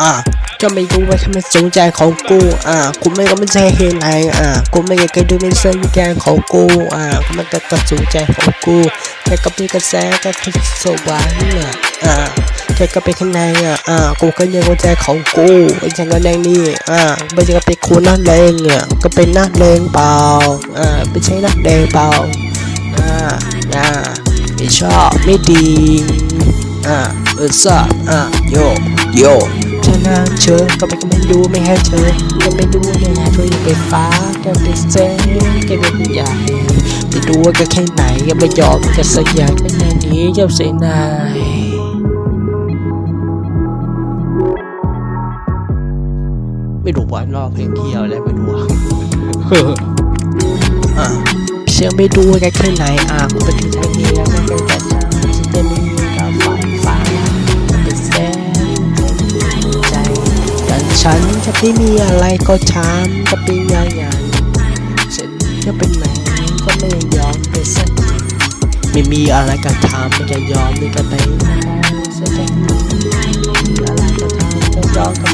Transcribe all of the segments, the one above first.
อะก็ไม่รู้ว่าทำไมสนใจของกูอะกูไม่ก็ไม่ใช่เฮนไนอะกูไม่อยากจะดูเป็นสื้อแกงของกูอะมันก็ตัดสนใจของกูแค่ก็เป็นกระแสก็คือสว่างเนี่ยอะ แค่ก็เป็นข้างในอะอะกูก็ยังหัวใจของกูไอ้ฉันก็แดงนี่อะไม่ใช่ก็เป็นคูนักเลงอะก็เป็นนักเลงเปล่าอะไม่ใช่นักเลงเปล่าอะอะไม่ชอบไม่ดีอะเออซ่าอะโยโยเธอนั่งเชยก็ไปก็ไม่รู้ไม่ให้เธอก็ไม่รู้ยังไงเธอยังเป็นฟ้าก็เป็นเซนก็เป็นใหญ่ไม่รู้ว่าก็แค่ไหนก็ไม่ยอมจะสักอย่างไม่แน่นี้เจ้าเสนา ไม่รู้ว่ารอบเพลงเที่ยวอะไรไม่รู้อะอะเชื่อไม่รู้ว่าแค่ไหนอะกูเป็นที่ไทยเมียไม่เคยแต่ฉันจะมีกับฝันฟ้าเป็นแสนใจแต่ฉันจะไม่มีอะไรก็ทำจะเป็นอย่างนั้นฉันจะเป็นไหนก็ไม่ยอมไปสักทีไม่มีอะไรก็ทำไม่จะยอมไม่ก็ไปสักทีไม่มีอะไรก็ทำจะยอมก็ไ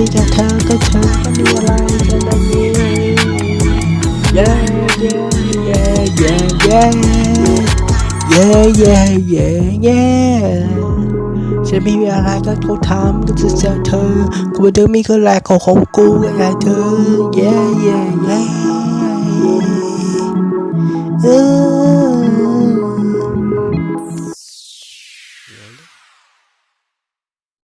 มีแต่เธอก็เธอก็มีอะไรเธอแบบนี้ yeah yeah yeah yeah yeah yeah yeah yeah ฉันไม่มีอะไรก็โทรถามก็จะเจอเธอกูไม่ได้มีก็แลกของของกูก็อยากเธอ yeah yeah yeah